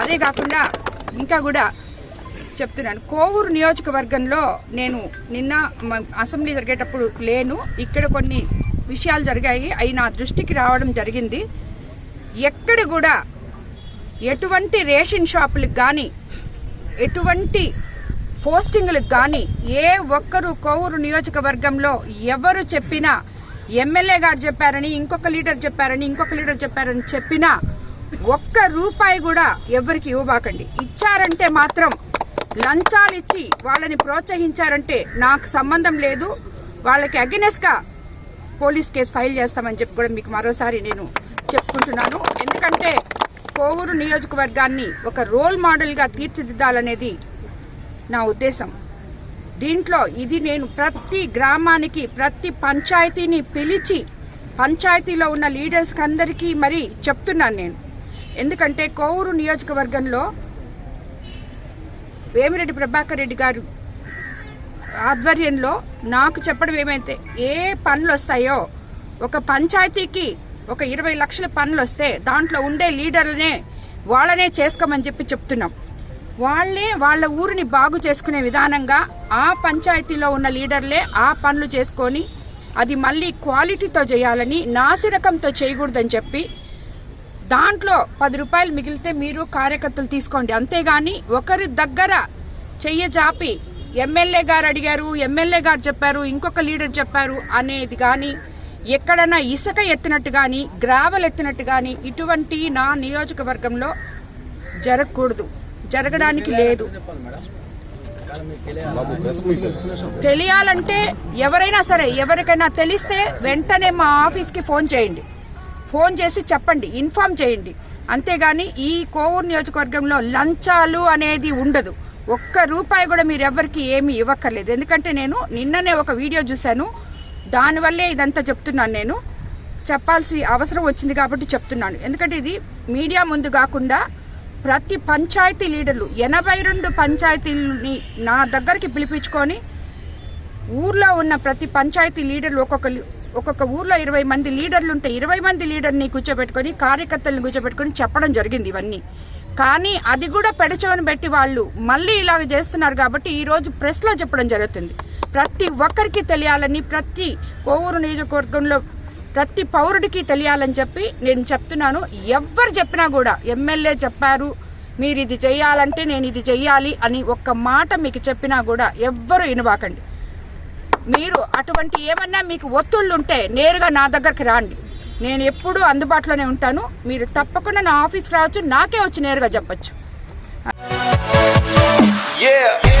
అదే కాకుండా ఇంకా కూడా చెప్తున్నాను. కోవూరు నియోజకవర్గంలో నేను నిన్న అసెంబ్లీ జరిగేటప్పుడు లేను. ఇక్కడ కొన్ని విషయాలు జరిగాయి. అవి నా దృష్టికి రావడం జరిగింది. ఎక్కడ కూడా ఎటువంటి రేషన్ షాపులకు కానీ ఎటువంటి పోస్టింగ్లకు కానీ ఏ ఒక్కరు కోవూరు నియోజకవర్గంలో ఎవరు చెప్పినా ఎమ్మెల్యే గారు చెప్పారని ఇంకొక లీడర్ చెప్పారని ఇంకొక లీడర్ చెప్పారని చెప్పినా ఒక్క రూపాయి కూడా ఎవరికి ఇవ్వబాకండి. ఇచ్చారంటే మాత్రం లంచాలు ఇచ్చి వాళ్ళని ప్రోత్సహించారంటే నాకు సంబంధం లేదు. వాళ్ళకి అగెనెస్ట్గా పోలీస్ కేసు ఫైల్ చేస్తామని చెప్పి కూడా మీకు మరోసారి నేను చెప్పుకుంటున్నాను. ఎందుకంటే కోవూరు నియోజకవర్గాన్ని ఒక రోల్ మోడల్గా తీర్చిదిద్దాలనేది నా ఉద్దేశం. దీంట్లో ఇది నేను ప్రతి గ్రామానికి ప్రతి పంచాయతీని పిలిచి పంచాయతీలో ఉన్న లీడర్స్కి అందరికీ మరి చెప్తున్నాను నేను. ఎందుకంటే కోవూరు నియోజకవర్గంలో వేమిరెడ్డి ప్రభాకర్ రెడ్డి గారు ఆధ్వర్యంలో నాకు చెప్పడం ఏమైతే ఏ పనులు వస్తాయో ఒక పంచాయతీకి ఒక ఇరవై లక్షల పనులు వస్తే దాంట్లో ఉండే లీడర్లనే వాళ్ళనే చేసుకోమని చెప్పి చెప్తున్నాం. వాళ్ళే వాళ్ళ ఊరిని బాగు చేసుకునే విధానంగా ఆ పంచాయతీలో ఉన్న లీడర్లే ఆ పనులు చేసుకొని అది మళ్ళీ క్వాలిటీతో చేయాలని నాసిరకంతో చేయకూడదని చెప్పి దాంట్లో పది రూపాయలు మిగిలితే మీరు కార్యకర్తలు తీసుకోండి. అంతేగాని ఒకరి దగ్గర చెయ్య జాపి. ఎమ్మెల్యే గారు అడిగారు ఎమ్మెల్యే గారు చెప్పారు ఇంకొక లీడర్ చెప్పారు అనేది కానీ ఎక్కడైనా ఇసుక ఎత్తినట్టు కానీ గ్రావెల్ ఎత్తినట్టు కానీ ఇటువంటి నా నియోజకవర్గంలో జరగకూడదు. జరగడానికి లేదు. తెలియాలంటే ఎవరైనా సరే ఎవరికైనా తెలిస్తే వెంటనే మా ఆఫీస్కి ఫోన్ చేయండి. ఫోన్ చేసి చెప్పండి ఇన్ఫార్మ్ చేయండి. అంతేగాని ఈ కోవూరు నియోజకవర్గంలో లంచాలు అనేది ఉండదు. ఒక్క రూపాయి కూడా మీరు ఎవరికి ఏమీ ఇవ్వక్కర్లేదు. ఎందుకంటే నేను నిన్ననే ఒక వీడియో చూశాను. దానివల్లే ఇదంతా చెప్తున్నాను నేను. చెప్పాల్సి అవసరం వచ్చింది కాబట్టి చెప్తున్నాను. ఎందుకంటే ఇది మీడియా ముందు కాకుండా ప్రతి పంచాయతీ లీడర్లు ఎనభై రెండు పంచాయతీలని నా దగ్గరికి పిలిపించుకొని ఊర్లో ఉన్న ప్రతి పంచాయతీ లీడర్లు ఒక్కొక్కరు ఒక్కొక్క ఊర్లో ఇరవై మంది లీడర్లు ఉంటే ఇరవై మంది లీడర్ని కూర్చోబెట్టుకొని కార్యకర్తలను కూర్చోబెట్టుకొని చెప్పడం జరిగింది ఇవన్నీ. కానీ అది కూడా పెడచవని పెట్టి వాళ్ళు మళ్ళీ ఇలాగ చేస్తున్నారు కాబట్టి ఈరోజు ప్రెస్లో చెప్పడం జరుగుతుంది. ప్రతి ఒక్కరికి తెలియాలని ప్రతి కోవూరు నియోజకవర్గంలో ప్రతి పౌరుడికి తెలియాలని చెప్పి నేను చెప్తున్నాను. ఎవ్వరు చెప్పినా కూడా ఎమ్మెల్యే చెప్పారు మీరు ఇది చెయ్యాలంటే నేను ఇది చెయ్యాలి అని ఒక్క మాట మీకు చెప్పినా కూడా ఎవ్వరు వినబాకండి మీరు అటువంటి ఏమన్నా మీకు ఒత్తిళ్ళు ఉంటే నేరుగా నా దగ్గరికి రాండి. నేను ఎప్పుడూ అందుబాటులోనే ఉంటాను. మీరు తప్పకుండా నా ఆఫీస్కి రావచ్చు నాకే వచ్చి నేరుగా చెప్పచ్చు. Yeah.